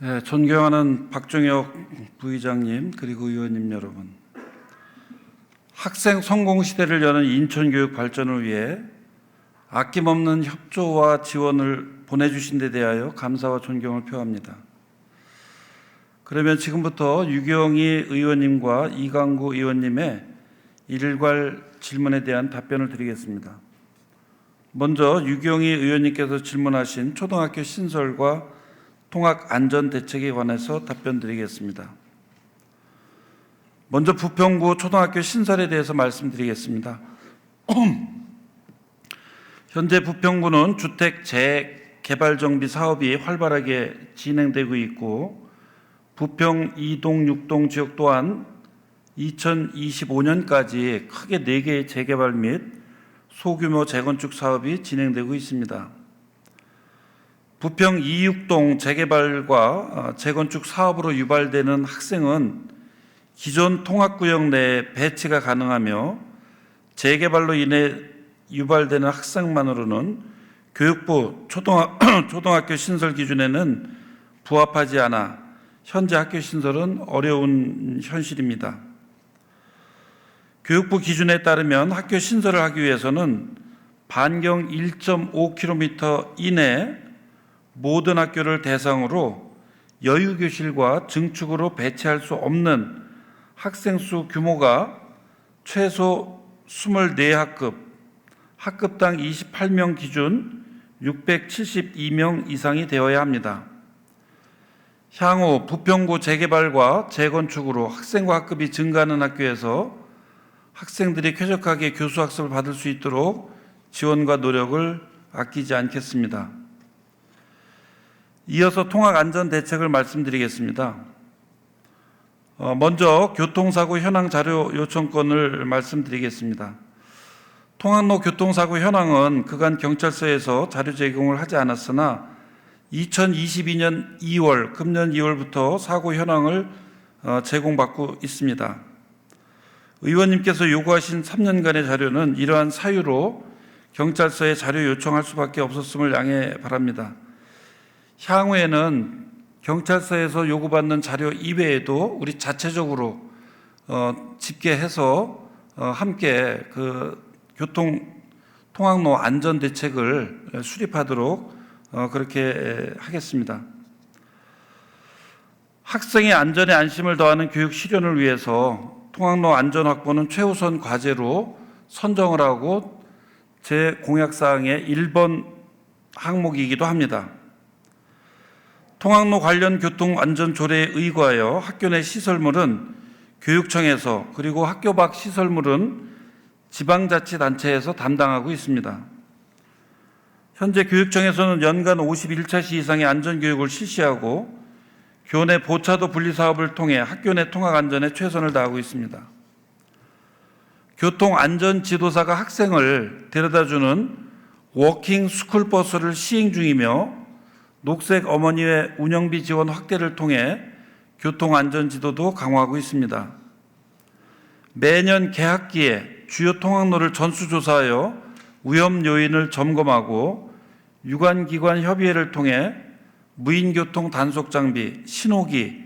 네, 존경하는 박종혁 부의장님 그리고 의원님 여러분. 학생 성공 시대를 여는 인천 교육 발전을 위해 아낌없는 협조와 지원을 보내주신 데 대하여 감사와 존경을 표합니다. 그러면 지금부터 유경희 의원님과 이강구 의원님의 일괄 질문에 대한 답변을 드리겠습니다. 먼저 유경희 의원님께서 질문하신 초등학교 신설과 통학 안전 대책에 관해서 답변 드리겠습니다. 먼저 부평구 초등학교 신설에 대해서 말씀드리겠습니다. 현재 부평구는 주택 재개발 정비 사업이 활발하게 진행되고 있고 부평 2동 6동 지역 또한 2025년까지 크게 4개의 재개발 및 소규모 재건축 사업이 진행되고 있습니다. 부평 26동 재개발과 재건축 사업으로 유발되는 학생은 기존 통학구역 내 배치가 가능하며 재개발로 인해 유발되는 학생만으로는 교육부 초등학, 초등학교 신설 기준에는 부합하지 않아 현재 학교 신설은 어려운 현실입니다. 교육부 기준에 따르면 학교 신설을 하기 위해서는 반경 1.5km 이내 모든 학교를 대상으로 여유교실과 증축으로 배치할 수 없는 학생 수 규모가 최소 24학급, 학급당 28명 기준 672명 이상이 되어야 합니다. 향후 부평구 재개발과 재건축으로 학생과 학급이 증가하는 학교에서 학생들이 쾌적하게 교수 학습을 받을 수 있도록 지원과 노력을 아끼지 않겠습니다. 이어서 통학 안전 대책을 말씀드리겠습니다. 어, 먼저 교통사고 현황 자료 요청권을 말씀드리겠습니다. 통학로 교통사고 현황은 그간 경찰서에서 자료 제공을 하지 않았으나 2022년 2월, 금년 2월부터 사고 현황을 어, 제공받고 있습니다. 의원님께서 요구하신 3년간의 자료는 이러한 사유로 경찰서에 자료 요청할 수밖에 없었음을 양해 바랍니다. 향후에는 경찰서에서 요구받는 자료 이외에도 우리 자체적으로 어, 집계해서 어, 함께 그 교통 통학로 안전 대책을 수립하도록 어, 그렇게 하겠습니다. 학생의 안전에 안심을 더하는 교육 실현을 위해서 통학로 안전 확보는 최우선 과제로 선정을 하고 제 공약 사항의 1번 항목이기도 합니다. 통학로 관련 교통 안전 조례에 의거하여 학교 내 시설물은 교육청에서 그리고 학교 밖 시설물은 지방자치단체에서 담당하고 있습니다. 현재 교육청에서는 연간 51차 시 이상의 안전교육을 실시하고 교내 보차도 분리 사업을 통해 학교 내 통학 안전에 최선을 다하고 있습니다. 교통 안전 지도사가 학생을 데려다주는 워킹 스쿨 버스를 시행 중이며 녹색 어머니의 운영비 지원 확대를 통해 교통 안전 지도도 강화하고 있습니다. 매년 개학기에 주요 통학로를 전수조사하여 위험 요인을 점검하고 유관기관 협의회를 통해 무인교통 단속 장비, 신호기,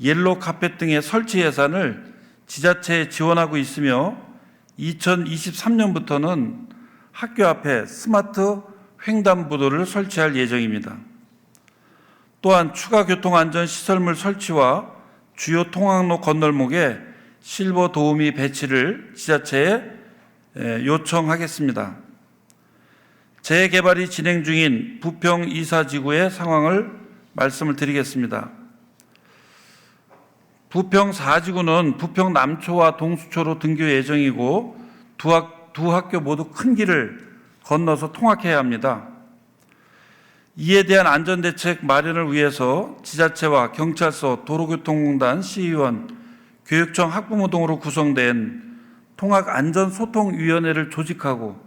옐로 카펫 등의 설치 예산을 지자체에 지원하고 있으며 2023년부터는 학교 앞에 스마트 횡단보도를 설치할 예정입니다. 또한 추가 교통안전 시설물 설치와 주요 통학로 건널목에 실버 도우미 배치를 지자체에 요청하겠습니다. 재개발이 진행 중인 부평 이사지구의 상황을 말씀을 드리겠습니다. 부평 4지구는 부평 남초와 동수초로 등교 예정이고 두, 학, 두 학교 모두 큰 길을 건너서 통학해야 합니다. 이에 대한 안전대책 마련을 위해서 지자체와 경찰서, 도로교통공단, 시의원, 교육청, 학부모 등으로 구성된 통학안전소통위원회를 조직하고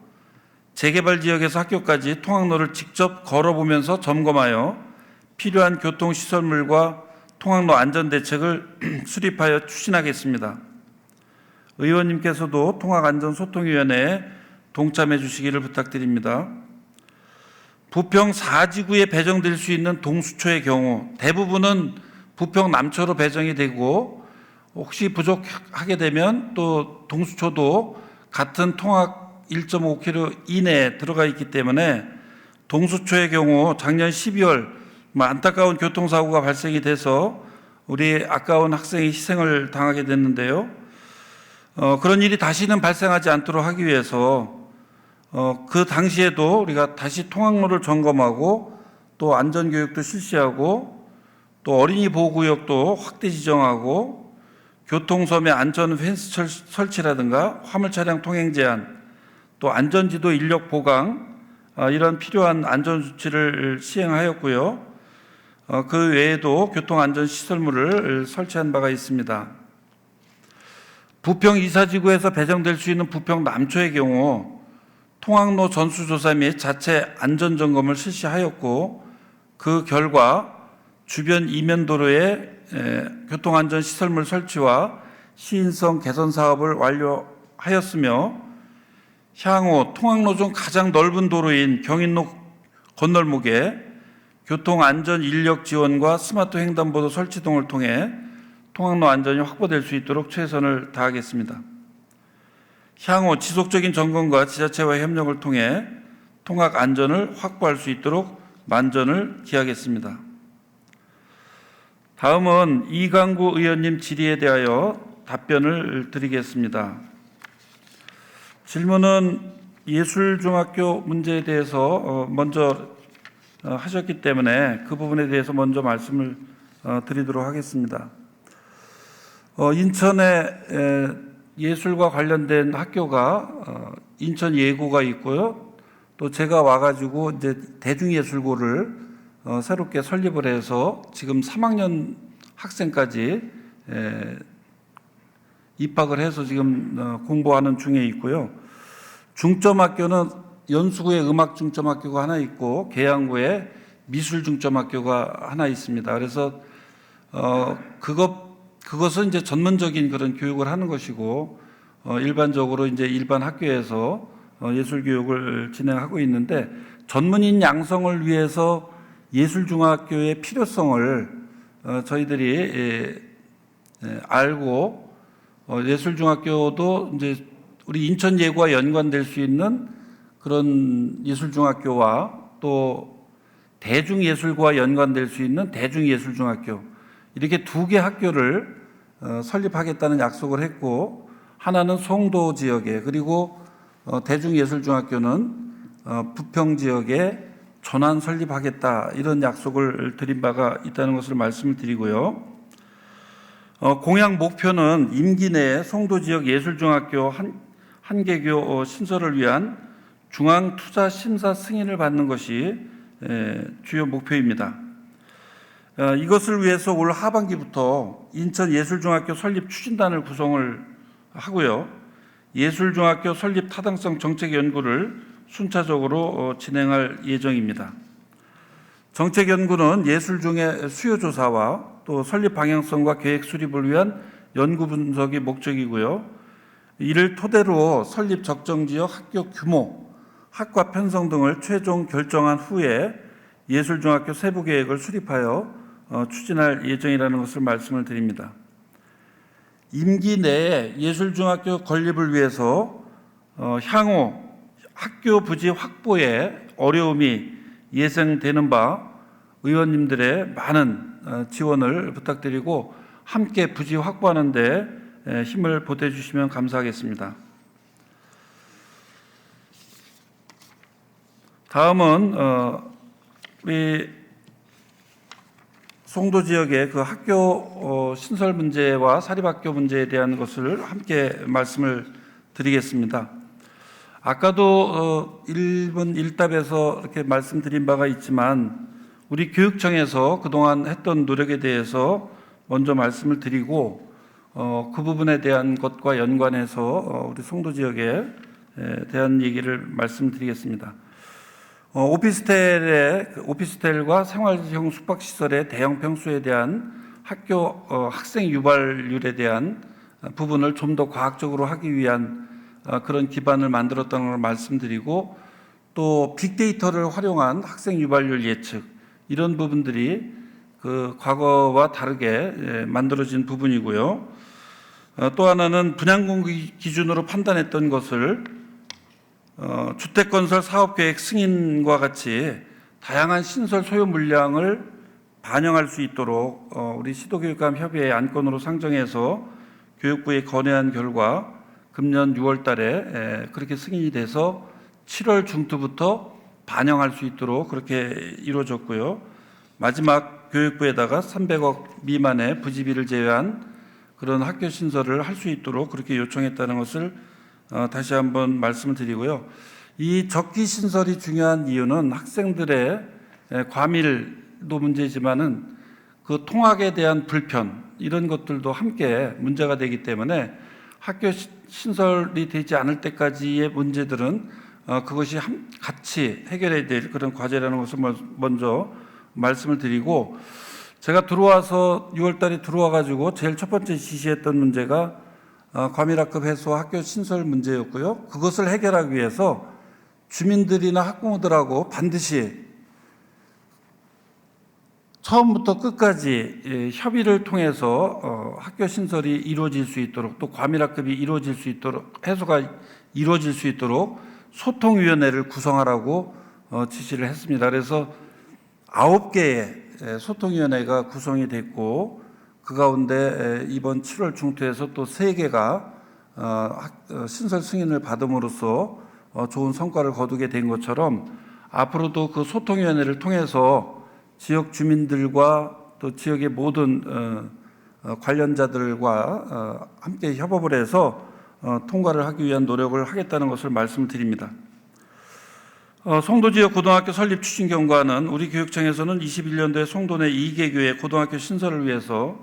재개발 지역에서 학교까지 통학로를 직접 걸어보면서 점검하여 필요한 교통시설물과 통학로 안전대책을 수립하여 추진하겠습니다. 의원님께서도 통학안전소통위원회에 동참해 주시기를 부탁드립니다. 부평 4지구에 배정될 수 있는 동수초의 경우 대부분은 부평 남초로 배정이 되고 혹시 부족하게 되면 또 동수초도 같은 통학 1.5km 이내에 들어가 있기 때문에 동수초의 경우 작년 12월 뭐 안타까운 교통사고가 발생이 돼서 우리 아까운 학생이 희생을 당하게 됐는데요. 어, 그런 일이 다시는 발생하지 않도록 하기 위해서 어, 그 당시에도 우리가 다시 통학로를 점검하고 또 안전교육도 실시하고 또 어린이 보호구역도 확대 지정하고 교통섬의 안전 펜스 철- 설치라든가 화물 차량 통행 제한 또 안전지도 인력 보강 아, 이런 필요한 안전 조치를 시행하였고요. 어, 그 외에도 교통안전 시설물을 설치한 바가 있습니다. 부평 이사지구에서 배정될 수 있는 부평 남초의 경우 통학로 전수조사 및 자체 안전점검을 실시하였고 그 결과 주변 이면도로에 에, 교통안전 시설물 설치와 시인성 개선 사업을 완료하였으며 향후 통학로 중 가장 넓은 도로인 경인로 건널목에 교통안전 인력 지원과 스마트 횡단보도 설치 등을 통해 통학로 안전이 확보될 수 있도록 최선을 다하겠습니다. 향후 지속적인 점검과 지자체와 협력을 통해 통학 안전을 확보할 수 있도록 만전을 기하겠습니다. 다음은 이강구 의원님 질의에 대하여 답변을 드리겠습니다. 질문은 예술중학교 문제에 대해서 어, 먼저 어, 하셨기 때문에 그 부분에 대해서 먼저 말씀을 어, 드리도록 하겠습니다. 어, 인천에 에, 예술과 관련된 학교가 어, 인천 예고가 있고요. 또 제가 와가지고 이제 대중예술고를 어, 새롭게 설립을 해서 지금 3학년 학생까지 에, 입학을 해서 지금 어, 공부하는 중에 있고요. 중점학교는 연수구에 음악중점학교가 하나 있고 계양구에 미술중점학교가 하나 있습니다. 그래서 어 그것 그것은 이제 전문적인 그런 교육을 하는 것이고 어 일반적으로 이제 일반 학교에서 어 예술 교육을 진행하고 있는데 전문인 양성을 위해서 예술중학교의 필요성을 어 저희들이 예, 예, 알고 어 예술중학교도 이제 우리 인천 예구와 연관될 수 있는 그런 예술중학교와 또 대중예술과 연관될 수 있는 대중예술중학교 이렇게 두 개 학교를 어, 설립하겠다는 약속을 했고 하나는 송도 지역에 그리고 어, 대중예술중학교는 어, 부평 지역에 전환 설립하겠다 이런 약속을 드린 바가 있다는 것을 말씀을 드리고요. 어, 공약 목표는 임기 내에 송도 지역 예술중학교 한, 한 개교 어, 신설을 위한 중앙 투자 심사 승인을 받는 것이 에, 주요 목표입니다. 어, 이것을 위해서 올 하반기부터 인천 예술중학교 설립 추진단을 구성을 하고요. 예술중학교 설립 타당성 정책 연구를 순차적으로 어, 진행할 예정입니다. 정책 연구는 예술 중의 수요 조사와 또 설립 방향성과 계획 수립을 위한 연구 분석이 목적이고요. 이를 토대로 설립 적정 지역 학교 규모, 학과 편성 등을 최종 결정한 후에 예술중학교 세부 계획을 수립하여 어, 추진할 예정이라는 것을 말씀을 드립니다. 임기 내에 예술중학교 건립을 위해서 어, 향후 학교 부지 확보에 어려움이 예상되는 바 의원님들의 많은 어, 지원을 부탁드리고 함께 부지 확보하는 데 에, 힘을 보태주시면 감사하겠습니다. 다음은 어, 우리 송도 지역의 그 학교 어, 신설 문제와 사립학교 문제에 대한 것을 함께 말씀을 드리겠습니다. 아까도 어, 1분 1답에서 이렇게 말씀드린 바가 있지만 우리 교육청에서 그동안 했던 노력에 대해서 먼저 말씀을 드리고 어, 그 부분에 대한 것과 연관해서 어, 우리 송도 지역에 에 대한 얘기를 말씀드리겠습니다. 어, 오피스텔의 그 오피스텔과 생활형 숙박 시설의 대형 평수에 대한 학교 어, 학생 유발률에 대한 어, 부분을 좀 더 과학적으로 하기 위한 어, 그런 기반을 만들었다는 걸 말씀드리고 또 빅데이터를 활용한 학생 유발률 예측 이런 부분들이 그 과거와 다르게 예, 만들어진 부분이고요. 어, 또 하나는 분양공 기준으로 판단했던 것을 어, 주택건설 사업계획 승인과 같이 다양한 신설 소요 물량을 반영할 수 있도록 어, 우리 시도교육감 협의회 안건으로 상정해서 교육부에 건의한 결과 금년 6월 달에 에, 그렇게 승인이 돼서 7월 중투부터 반영할 수 있도록 그렇게 이루어졌고요. 마지막 교육부에다가 300억 미만의 부지비를 제외한 그런 학교 신설을 할 수 있도록 그렇게 요청했다는 것을 어, 다시 한번 말씀을 드리고요. 이 적기 신설이 중요한 이유는 학생들의 에, 과밀도 문제지만은 그 통학에 대한 불편 이런 것들도 함께 문제가 되기 때문에 학교 시- 신설이 되지 않을 때까지의 문제들은 어, 그것이 함- 같이 해결해야 될 그런 과제라는 것을 먼- 먼저 말씀을 드리고 제가 들어와서 6월달에 들어와 가지고 제일 첫 번째 지시했던 문제가 어, 과밀학급 해소 학교 신설 문제였고요. 그것을 해결하기 위해서 주민들이나 학부모들하고 반드시 처음부터 끝까지 예, 협의를 통해서 어, 학교 신설이 이루어질 수 있도록 또 과밀학급이 이루어질 수 있도록 해소가 이루어질 수 있도록 소통위원회를 구성하라고 어, 지시를 했습니다. 그래서 아홉 개의 에, 소통위원회가 구성이 됐고 그 가운데 에, 이번 7월 중투에서 또세 개가 어, 학- 어, 신설 승인을 받음으로써 어, 좋은 성과를 거두게 된 것처럼 앞으로도 그 소통위원회를 통해서 지역 주민들과 또 지역의 모든 관련자들과 어, 함께 협업을 해서 어, 통과를 하기 위한 노력을 하겠다는 것을 말씀을 드립니다. 어, 송도 지역 고등학교 설립 추진 경과는 우리 교육청에서는 21년도에 송도 내 2개교의 고등학교 신설을 위해서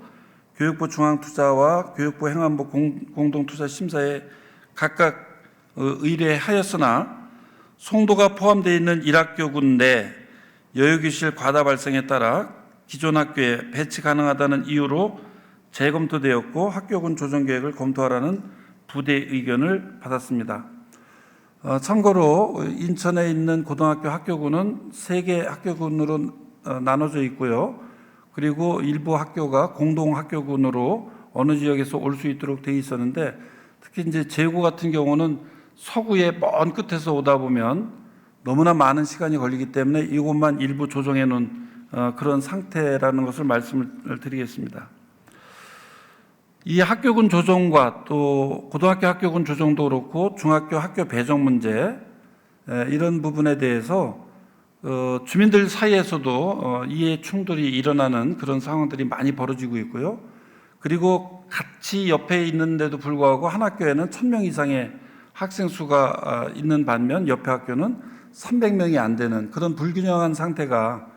교육부 중앙투자와 교육부 행안부 공, 공동투자 심사에 각각 어, 의뢰하였으나 송도가 포함되어 있는 1학교군 내 여유교실 과다 발생에 따라 기존 학교에 배치 가능하다는 이유로 재검토되었고 학교군 조정 계획을 검토하라는 부대 의견을 받았습니다. 어, 참고로 인천에 있는 고등학교 학교군은 세 개 학교군으로 어, 나눠져 있고요. 그리고 일부 학교가 공동 학교군으로 어느 지역에서 올 수 있도록 돼 있었는데 특히 이제 제고 같은 경우는 서구의 먼 끝에서 오다 보면 너무나 많은 시간이 걸리기 때문에 이곳만 일부 조정해 놓은 어, 그런 상태라는 것을 말씀을 드리겠습니다. 이 학교군 조정과 또 고등학교 학교군 조정도 그렇고 중학교 학교 배정 문제 에, 이런 부분에 대해서 어, 주민들 사이에서도 어, 이해 충돌이 일어나는 그런 상황들이 많이 벌어지고 있고요. 그리고 같이 옆에 있는데도 불구하고 한 학교에는 1000명 이상의 학생 수가 아, 있는 반면 옆에 학교는 300명이 안 되는 그런 불균형한 상태가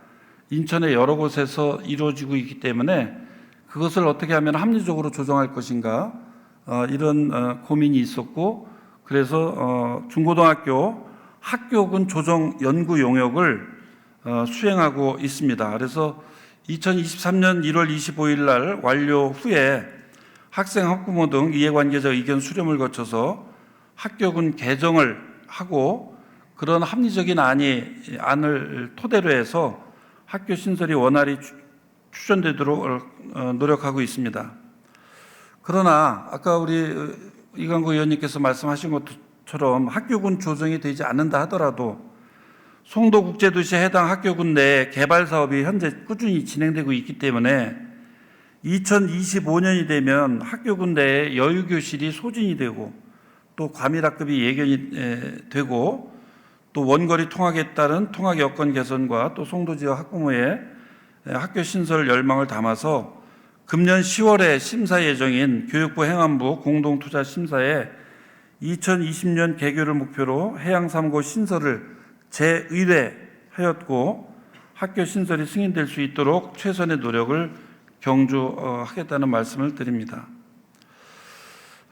인천의 여러 곳에서 이루어지고 있기 때문에 그것을 어떻게 하면 합리적으로 조정할 것인가 어, 이런 어, 고민이 있었고 그래서 어, 중고등학교 학교군 조정 연구 용역을 어, 수행하고 있습니다. 그래서 2023년 1월 25일 날 완료 후에 학생, 학부모 등 이해관계자 의견 수렴을 거쳐서 학교군 개정을 하고 그런 합리적인 안이 안을 토대로 해서 학교 신설이 원활히 추- 추진되도록 어, 노력하고 있습니다. 그러나 아까 우리 어, 이강구 의원님께서 말씀하신 것 처럼 학교군 조정이 되지 않는다 하더라도 송도 국제도시에 해당 학교군 내 개발 사업이 현재 꾸준히 진행되고 있기 때문에 2025년이 되면 학교군 내에 여유 교실이 소진이 되고 또 과밀학급이 예견이 에, 되고 또 원거리 통학에 따른 통학 여건 개선과 또 송도 지역 학부모의 에, 학교 신설 열망을 담아서 금년 10월에 심사 예정인 교육부 행안부 공동투자 심사에 2020년 개교를 목표로 해양 3고 신설을 재의뢰하였고 학교 신설이 승인될 수 있도록 최선의 노력을 경주하겠다는 말씀을 드립니다.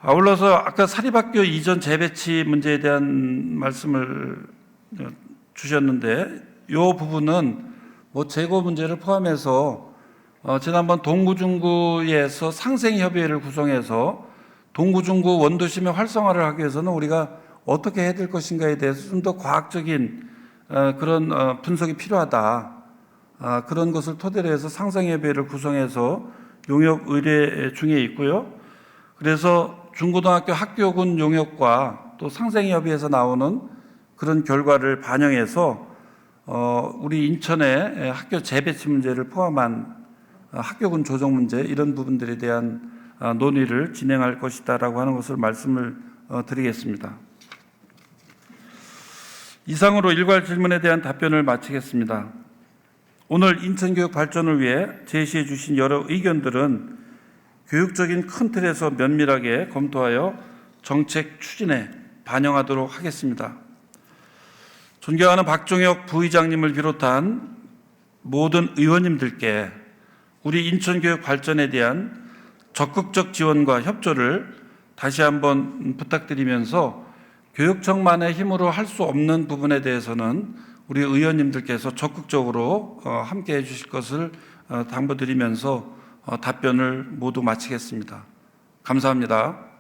아울러서 아까 사립학교 이전 재배치 문제에 대한 말씀을 어, 주셨는데 이 부분은 뭐 재고 문제를 포함해서 어, 지난번 동구중구에서 상생협의회를 구성해서 동구 중구 원도심의 활성화를 하기 위해서는 우리가 어떻게 해야 될 것인가에 대해서 좀 더 과학적인 어, 그런 어, 분석이 필요하다. 아, 그런 것을 토대로 해서 상상예배를 구성해서 용역 의뢰 중에 있고요. 그래서 중고등학교 학교군 용역과 또 상생협의에서 나오는 그런 결과를 반영해서 어, 우리 인천의 학교 재배치 문제를 포함한 어, 학교군 조정 문제 이런 부분들에 대한 어, 논의를 진행할 것이다라고 하는 것을 말씀을 어, 드리겠습니다. 이상으로 일괄 질문에 대한 답변을 마치겠습니다. 오늘 인천교육 발전을 위해 제시해 주신 여러 의견들은 교육적인 큰 틀에서 면밀하게 검토하여 정책 추진에 반영하도록 하겠습니다. 존경하는 박종혁 부의장님을 비롯한 모든 의원님들께 우리 인천교육 발전에 대한 적극적 지원과 협조를 다시 한번 부탁드리면서 교육청만의 힘으로 할 수 없는 부분에 대해서는 우리 의원님들께서 적극적으로 어, 함께 해주실 것을 어, 당부드리면서 어, 답변을 모두 마치겠습니다. 감사합니다.